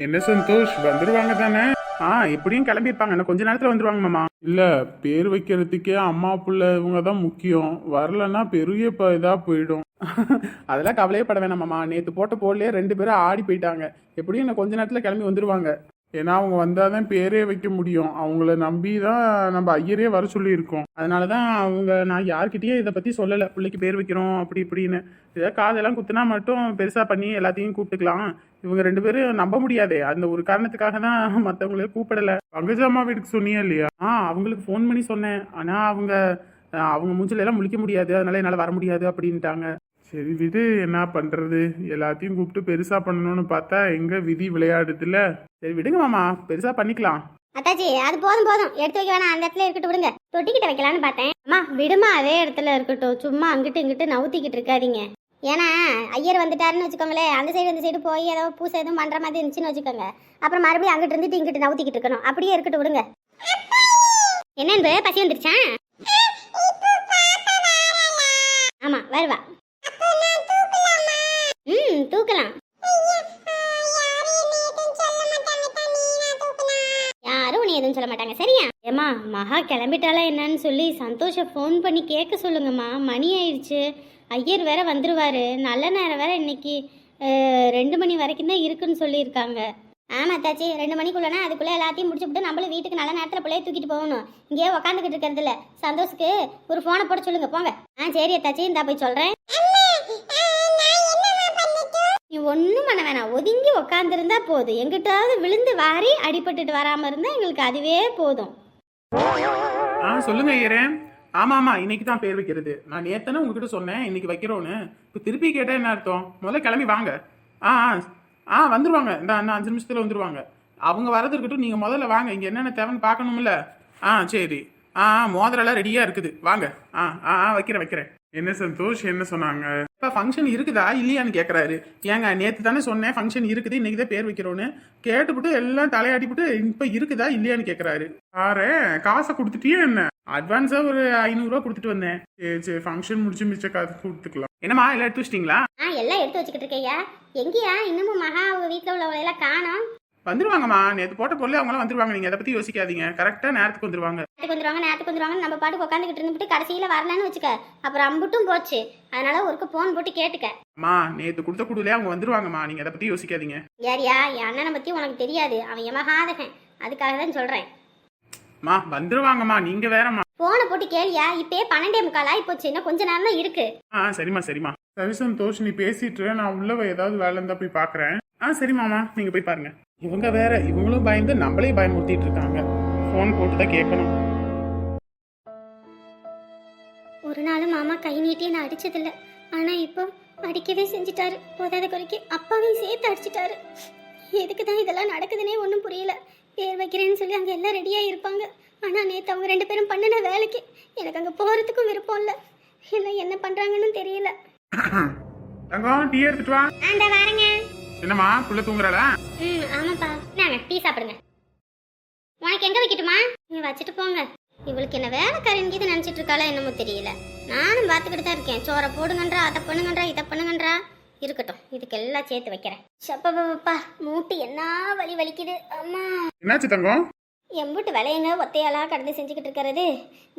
என்ன சந்தோஷ் வந்துருவாங்க தானே? ஆ எப்படியும் கிளம்பியிருப்பாங்க. இன்னும் கொஞ்ச நேரத்துல வந்துருவாங்க மாமா. இல்ல பேர் வைக்கிறதுக்கே அம்மா புள்ள இவங்க தான் முக்கியம். வரலன்னா பெரிய ப- இதா போயிடும். அதெல்லாம் கவலையே பட வேணாம் மாமா. நேத்து போட்ட போடலையே ரெண்டு பேரும் ஆடி போயிட்டாங்க. எப்படியும் இன்னும் கொஞ்ச நேரத்துல கிளம்பி வந்துருவாங்க. ஏன்னா அவங்க வந்தால் தான் பேரே வைக்க முடியும். அவங்கள நம்பி தான் நம்ம ஐயரே வர சொல்லியிருக்கோம். அதனால தான் அவங்க நான் யார்கிட்டயும் இதை பற்றி சொல்லலை. பிள்ளைக்கு பேர் வைக்கிறோம் அப்படி இப்படின்னு. ஏதாவது காதெல்லாம் குத்துனா மட்டும் பெருசாக பண்ணி எல்லாத்தையும் கூப்பிட்டுக்கலாம். இவங்க ரெண்டு பேரும் நம்ப முடியாதே. அந்த ஒரு காரணத்துக்காக தான் மற்றவங்களே கூப்பிடல பங்கஜாமா வீட்டுக்கு சொன்னியா இல்லையா? ஆ அவங்களுக்கு ஃபோன் பண்ணி சொன்னேன். ஆனால் அவங்க அவங்க மூஞ்சில எல்லாம் முழிக்க முடியாது. அதனால என்னால் வர முடியாது அப்படின்ட்டாங்க. சரி விடு என்ன பண்றது? எல்லாத்தையும் கூப்பிட்டு பெருசா பண்ணணும்னு பார்த்தா எங்க விதி விளையாடுதுல சரி விடுங்க மாமா பெருசா பண்ணிக்கலாம். அத்தாச்சி அது போதும் போதும். எடுத்து வைக்க வேணாம் அந்த இடத்துல இருக்கட்டும் விடுங்க. தொட்டிக்கிட்ட வைக்கலான்னு பார்த்தேன். அம்மா விடுமா அதே இடத்துல இருக்கட்டும். சும்மா அங்கிட்டு இங்கிட்டு நவுத்திக்கிட்டு இருக்காதீங்க. ஏன்னா ஐயர் வந்துட்டாருன்னு வச்சுக்கோங்களேன். அந்த சைடு இந்த சைடு போய் ஏதோ பூசை எதுவும் பண்ற மாதிரி இருந்துச்சுன்னு வச்சுக்கோங்க. அப்புறம் மறுபடியும் அங்கிட்டு இருந்துட்டு இங்கிட்டு நவுத்திக்கிட்டு இருக்கணும். அப்படியே இருக்கட்டும் விடுங்க. என்னன்னு பசி வந்துருச்சா? ஆமா வருவா. மகா கிளம்பிட்டாளா என்னன்னு சொல்லி சந்தோஷம் ஃபோன் பண்ணி கேட்க சொல்லுங்கம்மா. மணி ஆயிடுச்சு. ஐயர் வேற வந்துருவாரு. நல்ல நேரம் வேற இன்னைக்கு. ரெண்டு மணி வரைக்கும் தான் இருக்குன்னு சொல்லியிருக்காங்க. ஆமாம் தாச்சி ரெண்டு மணிக்குள்ளனா அதுக்குள்ளே எல்லாத்தையும் முடிச்சுட்டு நம்மளும் வீட்டுக்கு நல்ல நேரத்தில் பிள்ளைய தூக்கிட்டு போகணும். இங்கேயே உக்காந்துக்கிட்டு இருக்கிறதுல இல்ல. சந்தோஷுக்கு ஒரு ஃபோனை போட சொல்லுங்க. போங்க. ஆ சரி தாச்சி இந்தா போய் சொல்கிறேன் நீ ஒன்றும் பண்ண வேணாம். ஒதுங்கி உக்காந்துருந்தா போதும். எங்கிட்டாவது விழுந்து வாரி அடிபட்டுட்டு வராமல் இருந்தால் எங்களுக்கு அதுவே போதும். ஆ சொல்லுங்க ஐயரேன் ஆமா ஆமா இன்னைக்கு தான் பேர் வைக்கிறது. நான் நேத்தனே உங்ககிட்ட சொன்னேன் இன்னைக்கு வைக்கிறோன்னு. இப்போ திருப்பி கேட்டா என்ன அர்த்தம்? முதல்ல கிளம்பி வாங்க. ஆ ஆ ஆ வந்துருவாங்க. இந்த அண்ணா அஞ்சு நிமிஷத்துல வந்துருவாங்க. அவங்க வரது இருக்கட்டும் நீங்க முதல்ல வாங்க. இங்க என்னென்ன தேவைன்னு பார்க்கணும்ல. ஆ சரி. ஆ ஆ மோதிரெல்லாம் ரெடியா இருக்குது. வாங்க. ஆ ஆ ஆ வைக்கிறேன் வைக்கிறேன். என்ன சந்தோஷ் என்ன சொன்னாங்க? இப்போ ஃபங்க்ஷன் இருக்குதா? இல்லையான்னு கேட்குறாரு ஏங்க நேற்று தானே சொன்னேன் ஃபங்க்ஷன் இருக்குது இன்னைக்கு தான் பேர் வைக்கிறோன்னு. கேட்டுவிட்டு எல்லாம் தலையாட்டிவிட்டு இப்போ இருக்குதா இல்லையான்னு கேட்குறாரு ஆரே காசை கொடுத்துட்டியே என்ன? அட்வான்ஸாக ஒரு ஐநூறுரூவா கொடுத்துட்டு வந்தேன். சரி சரி ஃபங்க்ஷன் முடிச்சு மிச்ச காசு கொடுத்துக்கலாம். என்னம்மா எல்லாம் எடுத்து வச்சிட்டிங்களா? ஆ எல்லாம் எடுத்து வச்சுக்கிட்டு இருக்கேயா எங்கேயா? இன்னமும் மகா அவங்க வீட்டில் உள்ளவங்களை எல்லாம் காணோம். வந்துருவாங்கம்மா. நேற்று போட்ட பொருள் அவங்களாம் வந்துருவாங்க. நீங்கள் அதை பற்றி யோசிக்காதீங்க. கரெக்டாக நேரத்துக்கு வந்துருவாங்க. நேற்றுக்கு வந்துருவாங்க நேற்றுக்கு வந்துருவாங்க நம்ம பாட்டுக்கு உட்காந்துக்கிட்டு இருந்துட்டு கடைசியில் வரலன்னு வச்சுக்க அப்புறம் அம்புட்டும் போச்சு. அதனால ஒருக்கு ஃபோன் போட்டு கேட்டுக்க. அம்மா நேற்று கொடுத்த குடுலே அவங்க வந்துருவாங்கம்மா. நீங்கள் அதை பற்றி யோசிக்காதீங்க. யாரியா என் அண்ணனை பற்றி உனக்கு தெரியாது. அவன் எமகாதகன் அதுக்காக தான் சொல்கிறேன் அம்மா வந்துருவாங்கம்மா. நீங்கள் வேறம்மா. ஃபோனை போட்டு கேளியா. இப்பயே பன்னெண்டே முக்கால் ஆகி போச்சு. இன்னும் கொஞ்ச நேரம் தான் இருக்கு. ஆ சரிம்மா சரிம்மா. சரி சந்தோஷ் நீ பேசிட்டு இரு. நான் உள்ள ஏதாவது வேலை இருந்தா போய் பாக்குறேன். ஆ சரி மாமா நீங்க போய் பாருங்க. இவங்க வேற இவங்களும் பயந்து நம்மளே பயமுறுத்திட்டு இருக்காங்க. ஃபோன் போட்டு தான் கேட்கணும். ஒரு நாள் மாமா கை நீட்டி நான் அடிச்சதில்ல. ஆனா இப்போ அடிக்கவே செஞ்சிட்டாரு. போதாத குறைக்கு அப்பாவையும் சேர்த்து அடிச்சிட்டாரு. எதுக்கு தான் இதெல்லாம் நடக்குதுன்னே ஒன்றும் புரியல. பேர் வைக்கிறேன்னு சொல்லி அங்கே எல்லாம் ரெடியாக இருப்பாங்க. ஆனால் நேற்று அவங்க ரெண்டு பேரும் பண்ணின வேலைக்கு எனக்கு அங்கே போகிறதுக்கும் விருப்பம் இல்லை. இல்லை என்ன பண்ணுறாங்கன்னு தெரியல. தங்கம் டீ எடுத்துட்டு வா. அந்த வரேங்க. என்னம்மா புள்ள தூங்குறாளா? ம் ஆமாப்பா. நாங்க டீ சாப்பிடுங்க. உனக்கு எங்க வைக்கட்டுமா? நீங்க வச்சுட்டு போங்க. இவளுக்கு என்ன வேலைக்காரன் கீது நினைச்சிட்டு இருக்காளா என்னமோ தெரியல. நானும் பார்த்துக்கிட்டு தான் இருக்கேன். சோறை போடுங்கன்றா அதை பண்ணுங்கன்றா இதை பண்ணுங்கன்றா. இருக்கட்டும் இதுக்கு எல்லாம் சேர்த்து வைக்கிறேன். சப்பா மூட்டு என்ன வலி வலிக்குது? அம்மா. என்னாச்சு தங்கம்? எம்புட்டு வேலையங்க ஒத்தையாளாக கடந்து செஞ்சுக்கிட்டு இருக்கிறது.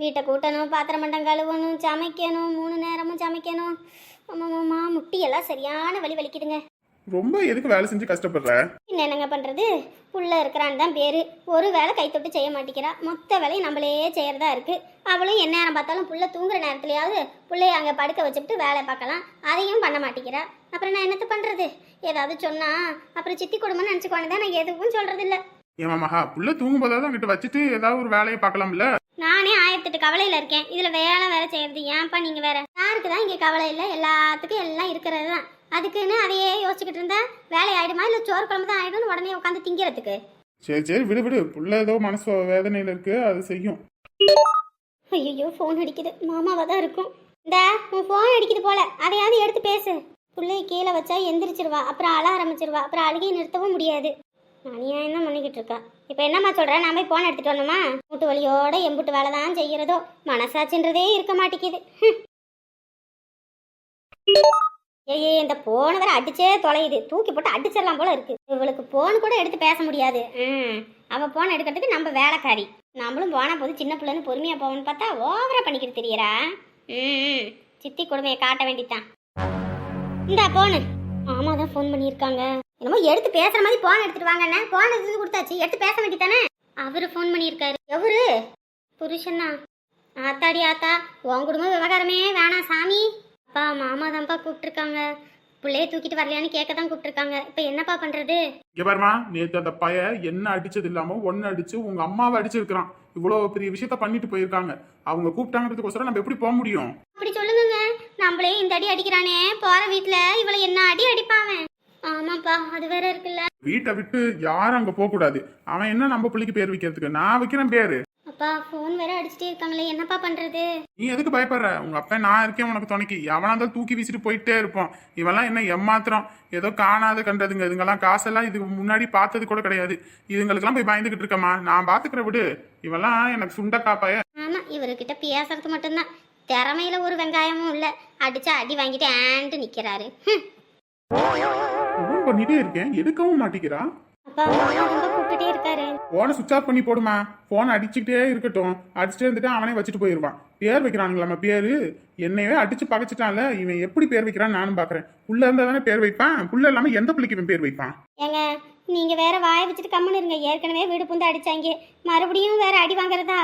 வீட்டை கூட்டணும் பாத்திரம் மண்டம் கழுவணும் சமைக்கணும் மூணு நேரமும் சமைக்கணும். அம்மா முட்டியெல்லாம் சரியான வலி வலிக்குதுங்க. ரொம்ப எதுக்கு வேலை செஞ்சு கஷ்டப்படுற? என்ன என்னங்க பண்ணுறது புள்ள இருக்கிறான்னு தான் பேர். ஒரு வேலை கை தொட்டு செய்ய மாட்டேங்கிறா. மொத்த வேலையும் நம்மளே செய்யறதா இருக்கு. அவளும் என் நேரம் பார்த்தாலும் புள்ள தூங்குற நேரத்துலயாவது புள்ளைய அங்கே படுக்க வச்சுட்டு வேலை பார்க்கலாம். அதையும் பண்ண மாட்டேங்கிறா. அப்புறம் நான் என்னத்த பண்ணுறது ஏதாவது சொன்னா அப்புறம் சித்தி குடும்பம்னு நினச்சிக்கோன்னு தான் நான் எதுவும் சொல்றது இல்ல ஏமா மகா புள்ள தூங்கும் போதாவது அங்கிட்ட வச்சுட்டு ஏதாவது ஒரு வேலையை பார்க்கலாம்ல? நானே ஆயிரத்தெட்டு கவலையில் இருக்கேன். இதில் வேலை வேலை செய்யறது. ஏன்ப்பா நீங்கள் வேற? யாருக்கு தான் இங்கே கவலை இல்லை. எல்லாத்துக்கும் எல்லாம் இருக்கிறது தான். அதுக்குன்னு அதையே யோசிச்சுக்கிட்டு இருந்தா வேலை ஆயிடுமா? இல்லை சோறு குழம்பு தான் ஆயிடும்னு உடனே உட்காந்து திங்கிறதுக்கு? சரி சரி விடு விடு. புள்ள ஏதோ மனசு வேதனையில இருக்கு அது செய்யும். ஐயோ ஃபோன் அடிக்குது. மாமாவா தான் இருக்கும். இந்த உன் ஃபோன் அடிக்குது போல. அதையாவது எடுத்து பேசு. பிள்ளைய கீழே வச்சா எந்திரிச்சிருவா. அப்புறம் அழ ஆரம்பிச்சிருவா. அப்புறம் அழுகையை நிறுத்தவும் முடியாது. அநியாயம் தான் பண்ணிக்கிட்டு இருக்கா? இப்போ என்னம்மா சொல்கிறேன் நான் போய் ஃபோன் எடுத்துட்டு வரணுமா? மூட்டு வலியோட எம்புட்டு வேலை தான் செய்கிறதோ மனசாட்சின்றதே இருக்க மாட்டேங்குது. ஏய் இந்த போன வர அடிச்சே தொலையுது. தூக்கி போட்டு அடிச்சிடலாம் போல இருக்கு. இவளுக்கு போன் கூட எடுத்து பேச முடியாது. ம். அவ போன் எடுக்கிறதுக்கு நம்ம வேலைக்காரி. நம்மளும் போனா போது சின்ன பிள்ளைன்னு பொறுமையா போவோம்னு பார்த்தா ஓவரா பண்ணிக்கிட்டு தெரியறா. ம். சித்தி கொடுமையை காட்ட வேண்டித்தான். இந்தா போனு மாமா தான் ஃபோன் பண்ணியிருக்காங்க. என்னமோ எடுத்து பேசுற மாதிரி போன் எடுத்துட்டு வாங்கண்ணே. போன் எடுத்து கொடுத்தாச்சு. எடுத்து பேச வேண்டித்தானே? அவரு ஃபோன் பண்ணியிருக்காரு. எவரு? புருஷனா ஆத்தாடி ஆத்தா. உன் குடும்ப விவகாரமே வேணாம் சாமி. அப்பா மாமா தான்ப்பா கூப்பிட்டுருக்காங்க. பிள்ளைய தூக்கிட்டு வரலையான்னு கேட்க தான் கூப்பிட்டுருக்காங்க. இப்போ என்னப்பா பண்ணுறது இங்க பாருமா நேத்து அந்த பைய என்ன அடிச்சது இல்லாம ஒன்னு அடிச்சு உங்க அம்மாவை அடிச்சிருக்கிறான். இவ்வளவு பெரிய விஷயத்த பண்ணிட்டு போயிருக்காங்க. அவங்க கூப்பிட்டாங்கிறதுக்கோசரம் நம்ம எப்படி போக முடியும்? அப்படி சொல்லுங்க நம்மளே இந்த அடி அடிக்கிறானே. போற வீட்டில் இவளை என்ன அடி அடிப்பாங்க? ஆமாப்பா அது வேற இருக்குல்ல. வீட்டை விட்டு யாரும் அங்க போக கூடாது அவன் என்ன நம்ம பிள்ளைக்கு பேர் வைக்கிறதுக்கு? நான் வைக்கிறேன் பேரு. அப்பா ஃபோன் வேற அடிச்சிட்டே இருக்காங்களே என்னப்பா பண்ணுறது நீ எதுக்கு பயப்படுற? உங்க அப்பா நான் இருக்கேன் உனக்கு துணைக்கு. எவனா இருந்தாலும் தூக்கி வீசிட்டு போயிட்டே இருப்போம் இவெல்லாம் என்ன ஏமாத்திரம் ஏதோ காணாத கண்டதுங்க. இதுங்கெல்லாம் காசெல்லாம் இதுக்கு முன்னாடி பார்த்தது கூட கிடையாது. இதுங்களுக்கெல்லாம் போய் பயந்துகிட்டு இருக்கமா நான் பாத்துக்கிற விடு. இவெல்லாம் எனக்கு சுண்ட காப்பாய. ஆமாம் இவர்கிட்ட பேசுறது மட்டும்தான். திறமையில ஒரு வெங்காயமும் இல்லை. அடிச்சா அடி வாங்கிட்டு ஆன்ட்டு நிற்கிறாரு ஃபோன் பண்ணிட்டே இருக்கேன்? எடுக்கவும் மாட்டேங்கிறா அப்பா ரொம்ப இருக்காரு. போனை சுவிச் ஆஃப் பண்ணி போடுமா? போனை அடிச்சுக்கிட்டே இருக்கட்டும். அடிச்சுட்டே இருந்துட்டு அவனே வச்சுட்டு போயிடுவான் பேர் வைக்கிறானுங்களாம்மா பேரு? என்னையவே அடிச்சு பகைச்சிட்டான்ல. இவன் எப்படி பேர் வைக்கிறான்னு நானும் பாக்குறேன். புள்ள இருந்தா தானே பேர் வைப்பான்? புள்ள இல்லாம எந்த பிள்ளைக்கு இவன் பேர் வைப்பான்? ஏங்க நீங்க வேற வாயை வச்சுட்டு கம்முன்னு இருங்க. ஏற்கனவே வீடு புந்து அடிச்சாங்க. மறுபடியும் வேற அடி வாங்குறதா?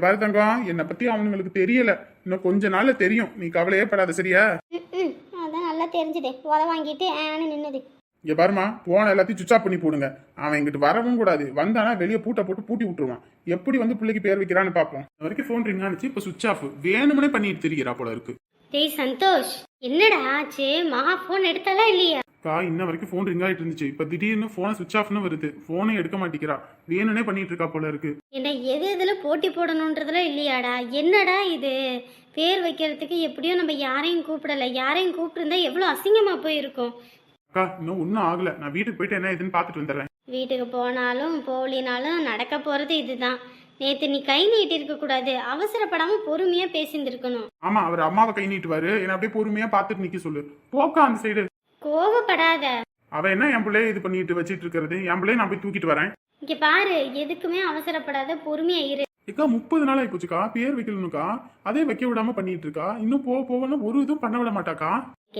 பாரு தங்கம் என்னை பத்தி அவனுங்களுக்கு தெரியல. இன்னும் கொஞ்ச நாள்ல தெரியும். நீ கவலையே படாத சரியா? அதான் நல்லா தெரிஞ்சுது. உத வாங்கிட்டு ஆன்னு நின்னது. இங்க பாருமா போன எல்லாத்தையும் சுவிச் ஆஃப் பண்ணி போடுங்க. அவன் இங்கிட்டு வரவும் கூடாது. வந்தானா வெளியே பூட்டை போட்டு பூட்டி விட்டுருவான். எப்படி வந்து பிள்ளைக்கு பேர் வைக்கிறான்னு பார்ப்போம். இது வரைக்கும் ஃபோன் ரிங் ஆனிச்சு இப்போ சுவிச் ஆஃப் வேணும்னே பண்ணிட்டு தெரிகிறா போல இருக்கு. டேய் சந்தோஷ் என்னடா ஆச்சு? மகா ஃபோன் எடுத்தாலா இல்லையா? கா இன்ன வரைக்கும் ஃபோன் ரிங் ஆகிட்டு இருந்துச்சு. இப்போ திடீர்னு ஃபோனை சுவிச் ஆஃப்னு வருது. ஃபோனே எடுக்க மாட்டேங்கிறா. வேணும்னே பண்ணிட்டு இருக்கா போல இருக்கு. என்ன எது எதுல போட்டி போடணுன்றதுல இல்லையாடா. என்னடா இது? பேர் வைக்கிறதுக்கு எப்படியும் நம்ம யாரையும் கூப்பிடல. யாரையும் கூப்பிட்டுருந்தா எவ்வளோ அசிங்கமா போயிருக்கும். அக்கா இன்னும் ஒன்றும் ஆகல. நான் வீட்டுக்கு போயிட்டு என்ன இதுன்னு பார்த்துட்டு வந்துடுறேன். வீட்டுக்கு போனாலும் போலினாலும் நடக்க போறது இதுதான். நேத்து நீ கை நீட்டி இருக்க கூடாது. அவசரப்படாம பொறுமையா பேசியிருந்திருக்கணும் ஆமா அவர் அம்மாவை கை நீட்டுவாரு. என்ன அப்படியே பொறுமையா பார்த்துட்டு நிக்க சொல்லு. போக்கா அந்த சைடு கோவப்படாத. அவ என்ன என் பிள்ளைய இது பண்ணிட்டு வச்சிட்டு இருக்கிறது? என் பிள்ளைய நான் போய் தூக்கிட்டு வரேன். இங்க பாரு எதுக்குமே அவசரப்படாத பொறுமையா இரு. ஏக்கா முப்பது நாள் ஆயிப்போச்சுக்கா. பேர் வைக்கலனுக்கா. அதே வைக்க விடாம பண்ணிட்டு இருக்கா. இன்னும் போக போகன்னு ஒரு இதுவும் பண்ண விட மாட்டாக்கா.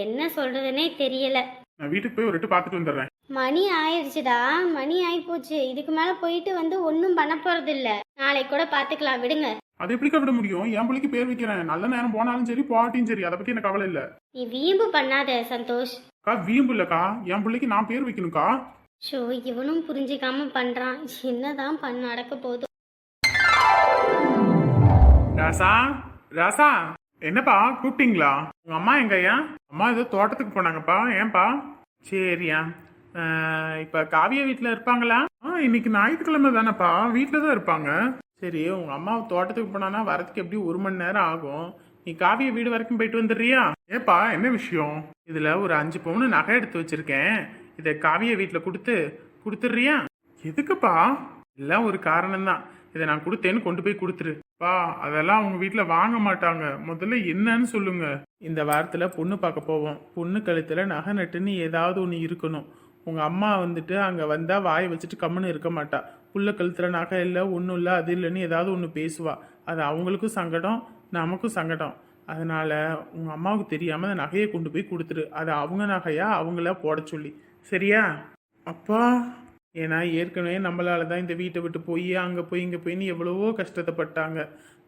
என்ன சொல்றதுனே தெரியல. நான் வீட்டுக்கு போய் ஒரு எட்டு பார்த்துட்டு வந்துடுறேன். மணி ஆயிடுச்சுடா. மணி ஆயிப்போச்சு. இதுக்கு மேல போயிட்டு வந்து ஒன்றும் பண்ண போறது இல்ல நாளைக்கு கூட பாத்துக்கலாம் விடுங்க. அதை எப்படிக்கா விட முடியும்? என் பிள்ளைக்கு பேர் வைக்கிறேன். நல்ல நேரம் போனாலும் சரி போட்டியும் சரி. அதை பத்தி எனக்கு கவலை இல்ல. நீ வீம்பு பண்ணாத சந்தோஷ். அக்கா வீம்பு இல்லக்கா. என் பிள்ளைக்கு நான் பேர் வைக்கணும்க்கா. ஷோ இவனும் புரிஞ்சுக்காம பண்றான். என்னதான் பண்ண நடக்க போகுது. ராசா ராசா. என்னப்பா கூப்பிட்டீங்களா? உங்க அம்மா எங்கய்யா? அம்மா ஏதோ தோட்டத்துக்கு போனாங்கப்பா. ஏன்பா? சரியா. இப்போ இப்ப காவியா வீட்ல இருப்பாங்களா? ஆ இன்னைக்கு ஞாயிற்றுக்கிழமை தானேப்பா. வீட்டில் தான் இருப்பாங்க. சரி உங்க அம்மா தோட்டத்துக்கு போனானா வரதுக்கு எப்படி ஒரு மணி நேரம் ஆகும். நீ காவிய வீடு வரைக்கும் போயிட்டு வந்துடுறியா? ஏப்பா என்ன விஷயம்? இதுல ஒரு அஞ்சு பவுன் நகை எடுத்து வச்சிருக்கேன். இதை காவிய வீட்டில் கொடுத்து கொடுத்துட்றியா? எதுக்குப்பா? எல்லாம் ஒரு காரணம் தான் இதை நான் கொடுத்தேன்னு கொண்டு போய் கொடுத்துரு. பா அதெல்லாம் அவங்க வீட்டில் வாங்க மாட்டாங்க. முதல்ல என்னன்னு சொல்லுங்க. இந்த வாரத்தில் பொண்ணு பார்க்க போவோம். பொண்ணு கழுத்தில் நகை நட்டுன்னு ஏதாவது ஒன்று இருக்கணும். உங்கள் அம்மா வந்துட்டு அங்கே வந்தால் வாயை வச்சுட்டு கம்முன்னு இருக்க மாட்டா. புள்ள கழுத்தில் நகை இல்லை ஒன்றும் இல்லை அது இல்லைன்னு ஏதாவது ஒன்று பேசுவா. அது அவங்களுக்கும் சங்கடம் நமக்கும் சங்கடம். அதனால உங்கள் அம்மாவுக்கு தெரியாமல் அந்த நகையை கொண்டு போய் கொடுத்துரு. அது அவங்க நகையா அவங்கள போட சொல்லி. சரியா? அப்பா! ஏன்னா ஏற்கனவே நம்மளால தான் இந்த வீட்டை விட்டு போய் அங்கே போய் இங்கே போயின்னு எவ்வளவோ கஷ்டத்தைப்பட்டாங்க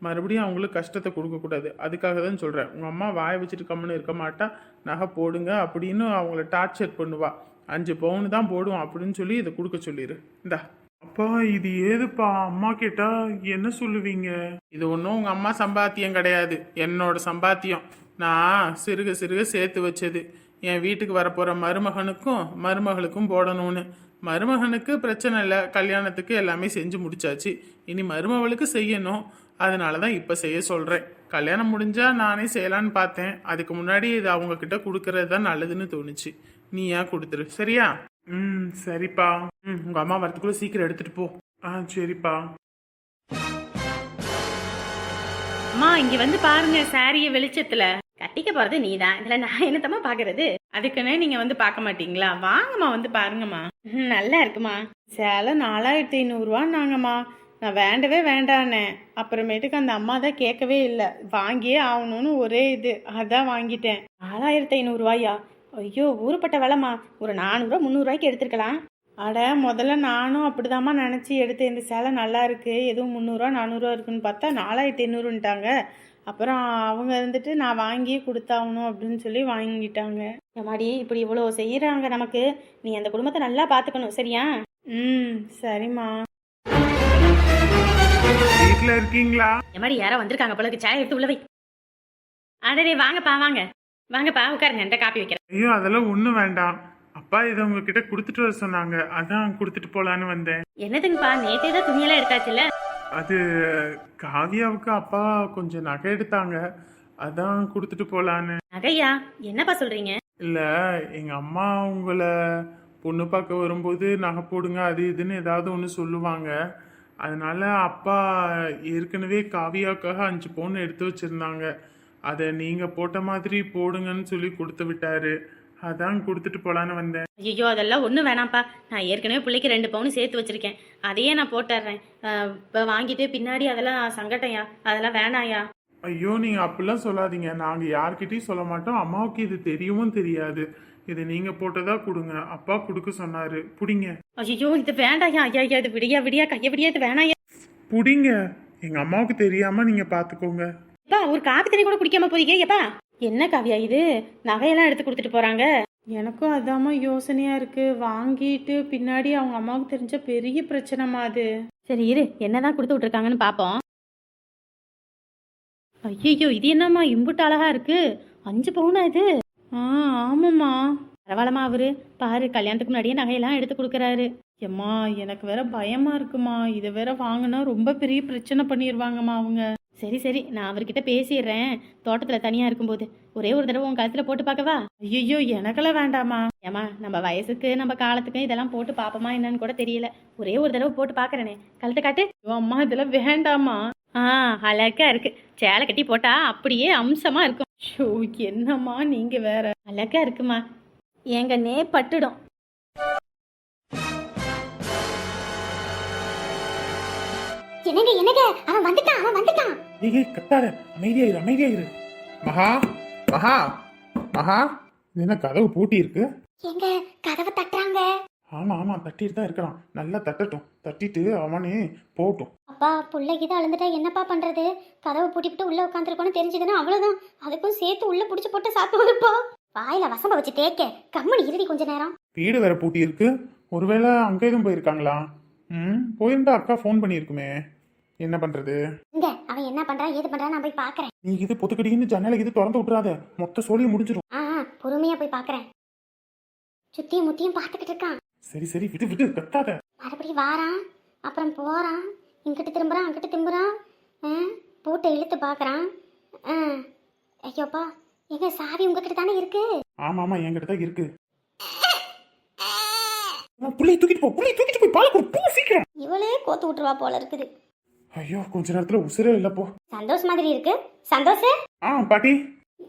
மறுபடியும் அவங்களுக்கு கஷ்டத்தை கொடுக்கக்கூடாது அதுக்காக தான் சொல்கிறேன் உங்கள் அம்மா வாயை வச்சுட்டு கம்முன்னு இருக்க மாட்டா. நகை போடுங்க அப்படின்னு அவங்கள டார்ச்சர் பண்ணுவா. அஞ்சு பவுன் தான் போடுவோம் அப்படின்னு சொல்லி இதை கொடுக்க சொல்லிடு இந்தா. அப்பா இது ஏதுப்பா? அம்மா கேட்டா என்ன சொல்லுவீங்க? இது ஒன்றும் உங்கள் அம்மா சம்பாத்தியம் கிடையாது. என்னோட சம்பாத்தியம். நான் சிறுக சிறுக சேர்த்து வச்சது. என் வீட்டுக்கு வரப்போகிற மருமகனுக்கும் மருமகளுக்கும் போடணும்னு. மருமகனுக்கு பிரச்சனை இல்லை கல்யாணத்துக்கு எல்லாமே செஞ்சு முடிச்சாச்சு. இனி மருமகளுக்கு செய்யணும். அதனால தான் இப்போ செய்ய சொல்கிறேன் கல்யாணம் முடிஞ்சா நானே செய்யலான்னு பார்த்தேன். அதுக்கு முன்னாடி இது அவங்கக்கிட்ட கொடுக்கறது தான் நல்லதுன்னு தோணுச்சு. நீ ஏன் கொடுத்துரு? சரியா? ம் சரிப்பா. ம் உங்கள் அம்மா வரத்துக்குள்ள சீக்கிரம் எடுத்துகிட்டு போ. ஆ சரிப்பா. அம்மா இங்க வந்து பாருங்க சாரிய வெளிச்சத்துல. கட்டிக்க போறது நீதான். இதுல நான் என்னத்தம்மா பாக்குறது? அதுக்குன்னே நீங்க வந்து பார்க்க மாட்டீங்களா? வாங்கம்மா வந்து பாருங்கம்மா. ம், நல்லா இருக்குமா? சேலை நாலாயிரத்தி ஐநூறுரூவான்னாங்கம்மா நான் வேண்டவே வேண்டானேன். அப்புறமேட்டுக்கு அந்த அம்மா தான் கேட்கவே இல்லை. வாங்கியே ஆகணும்னு ஒரே இது. அதான் வாங்கிட்டேன். நாலாயிரத்தி ஐநூறுரூவாயா ஐயோ ஊருப்பட்ட விலைம்மா. ஒரு நானூறுரூவா முந்நூறுரூவாய்க்கு எடுத்துருக்கலாம். அட முதல்ல நானும் அப்படிதாம்மா நினச்சி எடுத்தேன். இந்த சேலை நல்லா இருக்கு. எதுவும் முந்நூறுரூவா நானூறுரூவா இருக்குன்னு பார்த்தா நாலாயிரத்தி ஐநூறுன்ட்டாங்க. அப்புறம் அவங்க இருந்துட்டு நான் வாங்கியே கொடுத்தாகணும் அப்படின்னு சொல்லி வாங்கிட்டாங்க. எம்மாடி இப்படி இவ்வளோ செய்கிறாங்க நமக்கு. நீ அந்த குடும்பத்தை நல்லா பார்த்துக்கணும் சரியா? ம் சரிம்மா. வீட்டுல இருக்கீங்களா? எம்மாடி யாரோ வந்திருக்காங்க போல இருக்கு. சாய் எடுத்து உள்ள வை. அடடே வாங்கப்பா வாங்க. வாங்கப்பா உட்காருங்க. இந்த காப்பி வைக்கிறேன். ஐயோ அதெல்லாம் ஒண்ணும் வேண்டாம். அப்பா இதை உங்ககிட்ட கொடுத்துட்டு வர சொன்னாங்க. அதான் கொடுத்துட்டு போலான்னு வந்தேன். என்னதுங்கப்பா நேத்தே தான் துணியெல்லாம் எடுத்தாச்சுல்ல? அது காவியாவுக்கு அப்பா கொஞ்சம் நகை எடுத்தாங்க. அதான் கொடுத்துட்டு போலான்னு. நகையா? என்னப்பா சொல்றீங்க? இல்ல எங்க அம்மா உங்களை பொண்ணு பார்க்க வரும்போது நகை போடுங்க அது இதுன்னு ஏதாவது ஒன்று சொல்லுவாங்க. அதனால அப்பா ஏற்கனவே காவியாவுக்காக அஞ்சு பவுன் எடுத்து வச்சிருந்தாங்க. அதை நீங்க போட்ட மாதிரி போடுங்கன்னு சொல்லி கொடுத்து விட்டாரு. அதான் கொடுத்துட்டு போலான்னு வந்தேன். ஐயோ அதெல்லாம் ஒன்றும் வேணாம்ப்பா. நான் ஏற்கனவே பிள்ளைக்கு ரெண்டு பவுன் சேர்த்து வச்சிருக்கேன். அதையே நான் போட்டுடுறேன் இப்போ வாங்கிட்டு பின்னாடி அதெல்லாம் சங்கட்டம்யா அதெல்லாம் வேணாயா? ஐயோ நீங்க அப்படிலாம் சொல்லாதீங்க. நாங்க யார்கிட்டயும் சொல்ல மாட்டோம். அம்மாவுக்கு இது தெரியவும் தெரியாது. இது நீங்க போட்டதா கொடுங்க. அப்பா கொடுக்க சொன்னாரு. புடிங்க. ஐயோ இது வேண்டாயா? ஐயா ஐயா இது விடியா விடியா கைய விடியா இது வேணாயா? புடிங்க. எங்க அம்மாவுக்கு தெரியாம நீங்க பாத்துக்கோங்க. எப்பா ஒரு காப்பி தண்ணி கூட குடிக்காம போறீங்க? எப்பா? என்ன காவியா இது? நகையெல்லாம் எடுத்து கொடுத்துட்டு போறாங்க. எனக்கும் அதாம்மா யோசனையா இருக்கு. வாங்கிட்டு பின்னாடி அவங்க அம்மாவுக்கு தெரிஞ்ச பெரிய பிரச்சனைமா அது. சரி இரு என்னதான் கொடுத்து விட்டுருக்காங்கன்னு பார்ப்போம் ஐயோ இது என்னம்மா? இம்புட்டு அழகா இருக்கு. அஞ்சு பவுனா இது? ஆ ஆமாம்மா. பரவாயில்லம்மா அவரு. பாரு கல்யாணத்துக்கு முன்னாடியே நகையெல்லாம் எடுத்து கொடுக்குறாரு. எம்மா எனக்கு வேற பயமா இருக்குமா இதை வேற வாங்கினா ரொம்ப பெரிய பிரச்சனை பண்ணிடுவாங்கம்மா அவங்க. சரி சரி நான் அவர்கிட்ட பேசிடுறேன். தோட்டத்தில் தனியாக இருக்கும்போது. ஒரே ஒரு தடவை உன் கழுத்தில் போட்டு பார்க்கவா ஐயோ எனக்கெல்லாம் வேண்டாமா ஏமா நம்ம வயசுக்கு நம்ம காலத்துக்கு இதெல்லாம் போட்டு பார்ப்போமா என்னன்னு கூட தெரியல. ஒரே ஒரு தடவை போட்டு பார்க்கறேனே. கழுத்தை காட்டு. அம்மா இதெல்லாம் வேண்டாமா ஆ அழகா இருக்கு. சேலை கட்டி போட்டா அப்படியே அம்சமா இருக்கும். ஷோ என்னம்மா நீங்க வேற. அழகா இருக்குமா? எங்க நே பட்டுடும். என்னங்க என்னங்க? அவன் வந்துட்டான் அவன் வந்துட்டான். ஏய் கத்தாத. அமைதியாயிரு அமைதியாயிரு மகா மகா மகா இது என்ன கதவு பூட்டி இருக்கு? எங்க கதவை தட்டுறாங்க. ஆமா ஆமா தட்டிட்டு தான் இருக்கிறான் நல்லா தட்டட்டும். தட்டிட்டு அவனே போகட்டும். அப்பா புள்ளைக்கு அழுந்துட்டா என்னப்பா பண்றது? கதவை பூட்டிவிட்டு உள்ள உட்காந்துருக்கோன்னு தெரிஞ்சதுன்னா அவ்வளவுதான். அதுக்கும் சேர்த்து உள்ள புடிச்சு போட்டு சாப்பிடுவாருப்பா வாயில வசம்ப வச்சு தேய்க்க. கம்மனி இறுதி கொஞ்ச நேரம். வீடு வேற பூட்டி இருக்கு ஒருவேளை அங்க எதுவும் போயிருக்காங்களா? ம் போயிருந்தா அக்கா ஃபோன் பண்ணியிருக்குமே. என்ன பண்றது? இங்க அவன் என்ன பண்றான் ஏது பண்றான் நான் போய் பாக்குறேன். நீ இது பொத்துக்கடின்னு ஜன்னலை இது திறந்து விட்டுறாத. மொத்த சோழியும் முடிஞ்சிடும். ஆ ஆ, பொறுமையா போய் பாக்குறேன். சுத்தியும் முத்தியும் பார்த்துக்கிட்டு இருக்கான். சரி சரி விடு விடு கத்தாத மறுபடியும் வாரான் அப்புறம் போறான் இங்கிட்டு திரும்புறான் அங்கிட்டு திரும்புறான் ஆ, பூட்டை இழுத்து பார்க்கறான் ஆ. ஐயோப்பா எங்க சாவி உங்ககிட்ட தானே இருக்கு? ஆமா ஆமா என்கிட்ட தான் இருக்கு. புள்ளி தூக்கிட்டு போ புள்ளி தூக்கிட்டு போய் பால் கொடு போ சீக்கிரம். இவளே கோத்து விட்டுருவா போல இருக்குது. ஐயோ கொஞ்ச நேரத்துல உசுரே இல்ல போ. சந்தோஷ் மாதிரி இருக்கு. சந்தோஷ்? ஆ பாட்டி.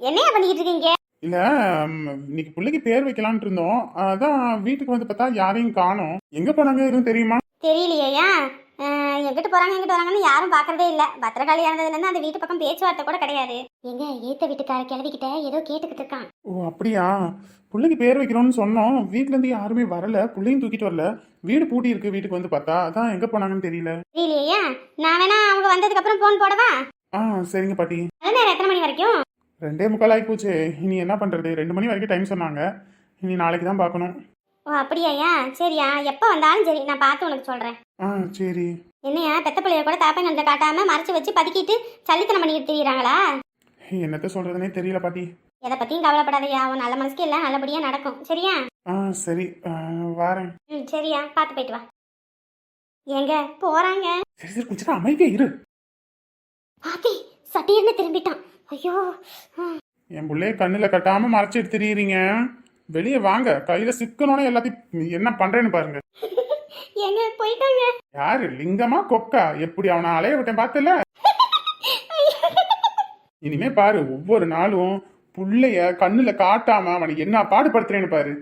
என்னையா பண்ணிக்கிட்டு இருக்கீங்க? இல்ல இன்னைக்கு பிள்ளைக்கு பேர் வைக்கலாம்னு இருந்தோம். அதான் வீட்டுக்கு வந்து பார்த்தா யாரையும் காணோம். எங்க போனாங்க எதுவும் தெரியுமா? தெரியலையா எங்கிட்டு போறாங்க எங்கிட்டு வராங்கன்னு யாரும் பாக்குறதே இல்ல. பத்திரகாளி இறந்ததுல இருந்து அந்த வீட்டு பக்கம் பேச்சுவார்த்தை கூட கிடையாது. எங்க ஏத்த வீட்டுக்கார கிளவிக்கிட்ட ஏதோ கேட்டுக்கிட்டு இருக்கான். ஓ அப்படியா? பிள்ளைக்கு பேர் வைக்கிறோம்னு சொன்னோம். வீட்ல இருந்து யாருமே வரல. பிள்ளையும் தூக்கிட்டு வரல. வீடு பூட்டி இருக்கு வீட்டுக்கு வந்து பார்த்தா. அதான் எங்க போனாங்கன்னு தெரியல. தெரியலையா? நான் வேணா அவங்க வந்ததுக்கு அப்புறம் போன் போடவா? ஆ சரிங்க பாட்டி. நேரம் எத்தனை மணி வரைக்கும்? ரெண்டே முக்கால் ஆகி போச்சு இனி என்ன பண்றது? ரெண்டு மணி வரைக்கும் டைம் சொன்னாங்க. இனி நாளைக்கு தான் பார்க்கணும். ஓ அப்படியாயா சரியா. எப்போ வந்தாலும் சரி நான் பார்த்து உனக்கு சொல்றேன். ஆ சரி. என்னையா பெத்த பிள்ளைய கூட தாப்பங்கஞ்ச காட்டாம மறைச்சு வச்சு பதுக்கிட்டு சல்லித்தனம் பண்ணிட்டு தெரியுறாங்களா? என்னத்த சொல்றதுனே தெரியல பாட்டி. எதை பத்தியும் கவலைப்படாதயா உன் நல்ல மனசுக்கு எல்லாம் நல்லபடியா நடக்கும். சரியா? ஆ சரி. வாரேன். ம் சரியா. பார்த்து போயிட்டு வா. எங்க போறாங்க. சரி சரி கொஞ்ச நேரம் அமைதியா இரு. பாத்தி சட்டியர்னு திரும்பிட்டான். ஐயோ என் பிள்ளைய கண்ணுல கட்டாம மறைச்சிட்டு திரியுறீங்க. வெளியே வாங்க. கையில சிக்கணும்னு எல்லாத்தையும் என்ன பண்றேன்னு பாருங்க. எங்க போயிட்டாங்க? யாரு? லிங்கமா கொக்கா? எப்படி அவனை அலைய விட்டேன் பார்த்தல இனிமே பாரு ஒவ்வொரு நாளும் புள்ளைய கண்ணுல காட்டாம அவனை என்ன பாடுபடுத்துறேன்னு பாரு.